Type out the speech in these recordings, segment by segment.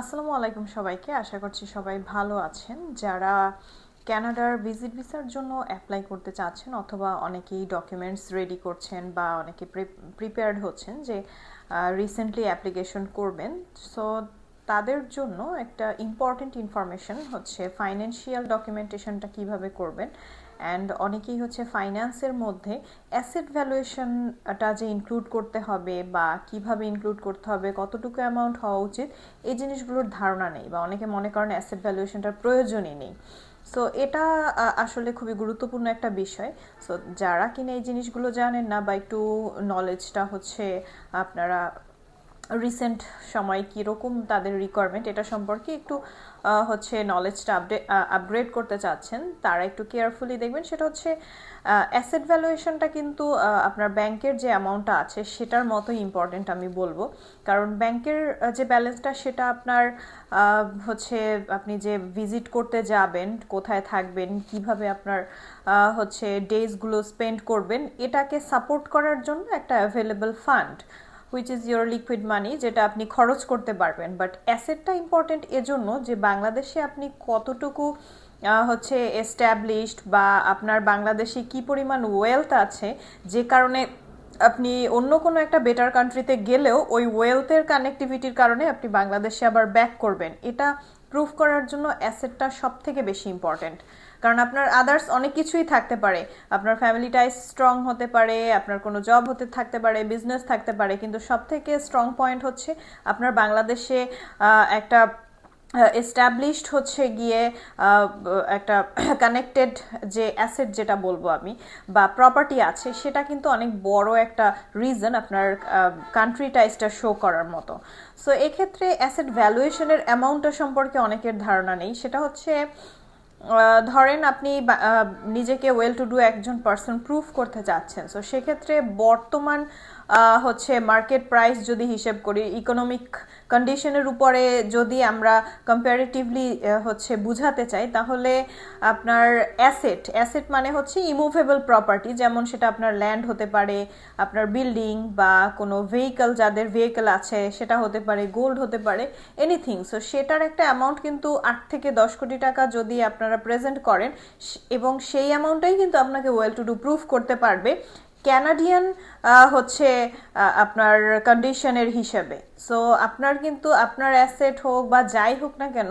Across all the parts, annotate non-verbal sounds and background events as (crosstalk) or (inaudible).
আসসালামু আলাইকুম সবাইকে। আশা করছি সবাই ভালো আছেন। যারা ক্যানাডার ভিজিট ভিসার জন্য অ্যাপ্লাই করতে চাচ্ছেন অথবা অনেকেই ডকুমেন্টস রেডি করছেন বা অনেকে প্রিপেয়ার্ড হচ্ছেন যে রিসেন্টলি অ্যাপ্লিকেশন করবেন। সো তাদের জন্য একটা ইম্পর্টেন্ট ইনফরমেশন হচ্ছে ফাইন্যান্সিয়াল ডকুমেন্টেশনটা কীভাবে করবেন? অ্যান্ড অনেকেই হচ্ছে ফাইন্যান্সের মধ্যে অ্যাসেট ভ্যালুয়েশনটা যে ইনক্লুড করতে হবে বা কীভাবে ইনক্লুড করতে হবে, কতটুকু অ্যামাউন্ট হওয়া উচিত, এই জিনিসগুলোর ধারণা নেই বা অনেকে মনে করেন অ্যাসেট ভ্যালুয়েশনটার প্রয়োজনই নেই। সো এটা আসলে খুবই গুরুত্বপূর্ণ একটা বিষয়। সো যারা কিনা এই জিনিসগুলো জানেন না বা একটু নলেজটা হচ্ছে আপনারা রিসেন্ট সময় কীরকম তাদের রিকোয়ারমেন্ট এটা সম্পর্কে একটু হচ্ছে নলেজটা আপডেট আপগ্রেড করতে চাচ্ছেন, তারা একটু কেয়ারফুলি দেখবেন, সেটা হচ্ছে অ্যাসেট ভ্যালুয়েশনটা কিন্তু আপনার ব্যাংকের যে অ্যামাউন্টটা আছে সেটার মতো ইম্পর্টেন্ট আমি বলব। কারণ ব্যাংকের যে ব্যালেন্সটা সেটা আপনার হচ্ছে আপনি যে ভিজিট করতে যাবেন, কোথায় থাকবেন, কীভাবে আপনার হচ্ছে ডেজগুলো স্পেন্ড করবেন, এটাকে সাপোর্ট করার জন্য একটা available fund which is your liquid money যেটা আপনি খরচ করতে পারবেন। বাট অ্যাসেটটা ইম্পর্টেন্ট এজন্য যে বাংলাদেশে আপনি কতটুকু হচ্ছে এস্টাবলিশড বা আপনার বাংলাদেশে কি পরিমাণ ওয়েলথ আছে, যে কারণে আপনি অন্য কোনো একটা বেটার কান্ট্রিতে গেলেও ওই ওয়েলথের কানেক্টিভিটির কারণে আপনি বাংলাদেশে আবার ব্যাক করবেন। এটা প্রুফ করার জন্য অ্যাসেটটা সব থেকে বেশি ইম্পর্টেন্ট কারণ আপনার আদার্স অনেক কিছুই থাকতে পারে। আপনার ফ্যামিলিটাই স্ট্রং হতে পারে, আপনার কোনো জব হতে, থাকতে পারে বিজনেস থাকতে পারে, কিন্তু সব থেকে স্ট্রং পয়েন্ট হচ্ছে আপনার বাংলাদেশে একটা এস্টাবলিশড হচ্ছে গিয়ে একটা (coughs) কানেক্টেড যে অ্যাসেট যেটা বলব আমি, বা প্রপার্টি আছে, সেটা কিন্তু অনেক বড় একটা রিজন আপনার কান্ট্রি টাইজটা শো করার মতো। সো এক্ষেত্রে অ্যাসেট ভ্যালুয়েশনের অ্যামাউন্টটা সম্পর্কে অনেকের ধারণা নেই। সেটা হচ্ছে ধরেন আপনি নিজেকে ওয়েল টু ডু একজন পার্সন প্রুফ করতে চাচ্ছেন। সো সেক্ষেত্রে বর্তমান হচ্ছে মার্কেট প্রাইস যদি হিসেব করি ইকোনমিক কন্ডিশনের উপরে যদি আমরা কম্পারেটিভলি হচ্ছে বুঝাতে চাই, তাহলে আপনার অ্যাসেট অ্যাসেট মানে হচ্ছে ইমুভেবল প্রপার্টি যেমন সেটা আপনার ল্যান্ড হতে পারে, আপনার বিল্ডিং বা কোনো ভেহিকল যাদের ভেহিকল আছে, সেটা হতে পারে গোল্ড হতে পারে এনিথিং সো সেটার একটা অ্যামাউন্ট কিন্তু আট থেকে দশ কোটি টাকা যদি আপনারা প্রেজেন্ট করেন এবং সেই অ্যামাউন্টটাই কিন্তু আপনাকে ওয়েল টু ডু প্রুফ করতে পারবে। ক্যানাডিয়ান হচ্ছে আপনার কন্ডিশনের হিসাবে। সো আপনার কিন্তু আপনার অ্যাসেট হোক বা যাই হোক না কেন,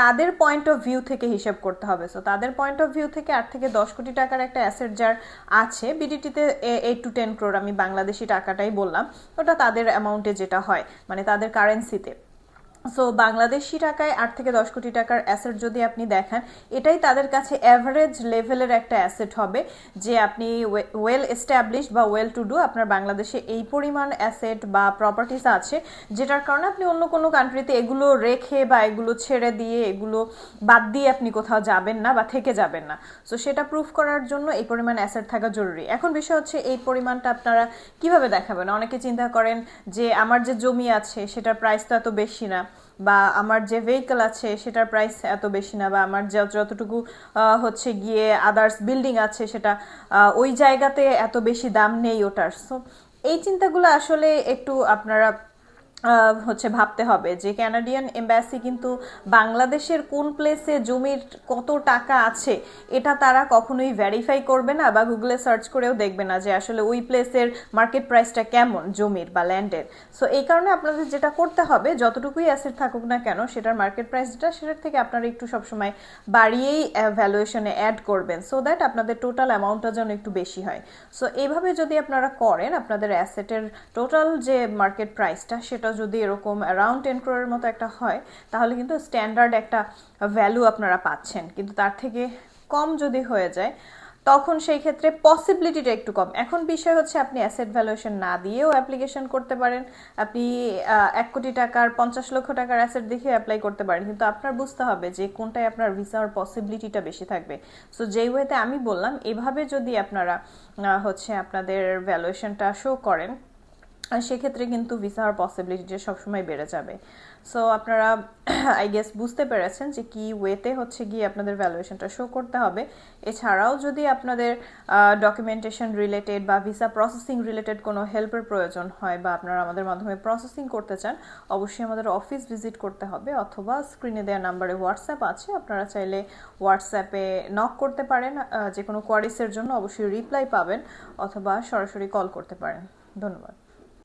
তাদের পয়েন্ট অফ ভিউ থেকে হিসাব করতে হবে। সো তাদের পয়েন্ট অফ ভিউ থেকে আট থেকে দশ কোটি টাকার একটা অ্যাসেট যার আছে বিডিটিতে এইট টু টেন ক্রোর আমি বাংলাদেশি টাকাটাই বললাম, ওটা তাদের অ্যামাউন্টে যেটা হয় মানে তাদের কারেন্সিতে সো বাংলাদেশি টাকায় আট থেকে দশ কোটি টাকার অ্যাসেট যদি আপনি দেখান, এটাই তাদের কাছে অ্যাভারেজ লেভেলের একটা অ্যাসেট হবে, যে আপনি ওয়েল এস্টাবলিশ বা ওয়েল টু ডু আপনার বাংলাদেশে এই পরিমাণ অ্যাসেট বা প্রপার্টিস আছে, যেটার কারণে আপনি অন্য কোনো কান্ট্রিতে এগুলো রেখে বা এগুলো ছেড়ে দিয়ে এগুলো বাদ দিয়ে আপনি কোথাও যাবেন না বা থেকে যাবেন না। সো সেটা প্রুফ করার জন্য এই পরিমাণ অ্যাসেট থাকা জরুরি। এখন বিষয় হচ্ছে এই পরিমাণটা আপনারা কীভাবে দেখাবেন? অনেকে চিন্তা করেন যে, আমার যে জমি আছে, সেটার প্রাইস তো এত বেশি না। বা আমার যে ভেহিকল আছে সেটার প্রাইস এত বেশি না বা আমার যতটুকু হচ্ছে গিয়ে আদার্স বিল্ডিং আছে সেটা ওই জায়গাতে এত বেশি দাম নেই ওটার। সো এই চিন্তাগুলো আসলে একটু আপনারা হচ্ছে ভাবতে হবে যে ক্যানাডিয়ান এম্বাসি কিন্তু বাংলাদেশের কোন প্লেসে জমির কত টাকা আছে, এটা তারা কখনোই ভেরিফাই করবে না বা গুগলে সার্চ করেও দেখবে না যে আসলে ওই প্লেসের মার্কেট প্রাইসটা কেমন জমির বা ল্যান্ডের সো এই কারণে আপনাদের যেটা করতে হবে, যতটুকুই অ্যাসেট থাকুক না কেন, সেটার মার্কেট প্রাইস যেটা সেটার থেকে আপনারা একটু সবসময় বাড়িয়েই ভ্যালুয়েশনে অ্যাড করবেন সো দ্যাট আপনাদের টোটাল অ্যামাউন্টটা যেন একটু বেশি হয়। সো এইভাবে যদি আপনারা করেন, আপনাদের অ্যাসেটের টোটাল যে মার্কেট প্রাইসটা সেটা যদি এরকম অ্যারাউন্ড টেন ক্রোরের মতো একটা হয়, তাহলে কিন্তু স্ট্যান্ডার্ড একটা ভ্যালু আপনারা পাচ্ছেন। কিন্তু তার থেকে কম যদি হয়ে যায়, তখন সেই ক্ষেত্রে পসিবিলিটিটা একটু কম। এখন বিষয় হচ্ছে আপনি অ্যাসেট ভ্যালুয়েশন না দিয়েও অ্যাপ্লিকেশন করতে পারেন। আপনি এক কোটি টাকার পঞ্চাশ লক্ষ টাকার অ্যাসেট দেখে অ্যাপ্লাই করতে পারেন। কিন্তু আপনার বুঝতে হবে যে কোনটায় আপনার ভিসার পসিবিলিটিটা বেশি থাকবে। সো যেই ওয়েতে আমি বললাম, এভাবে যদি আপনারা হচ্ছে আপনাদের ভ্যালুয়েশনটা শো করেন আর সেক্ষেত্রে কিন্তু ভিসার পসিবিলিটি যে সবসময় বেড়ে যাবে। সো আপনারা (coughs) আই গেস বুঝতে পেরেছেন যে কি ওয়েতে হচ্ছে গিয়ে আপনাদের ভ্যালুয়েশনটা শো করতে হবে। এছাড়াও যদি আপনাদের ডকুমেন্টেশন রিলেটেড বা ভিসা প্রসেসিং রিলেটেড কোনো হেল্পের প্রয়োজন হয় বা আপনারা আমাদের মাধ্যমে প্রসেসিং করতে চান, অবশ্যই আমাদের অফিস ভিজিট করতে হবে অথবা স্ক্রিনে দেওয়া নাম্বারে হোয়াটসঅ্যাপ আছে। আপনারা চাইলে হোয়াটসঅ্যাপে নক করতে পারেন যে কোনো কোয়ারিসের জন্য অবশ্যই রিপ্লাই পাবেন অথবা সরাসরি কল করতে পারেন। ধন্যবাদ।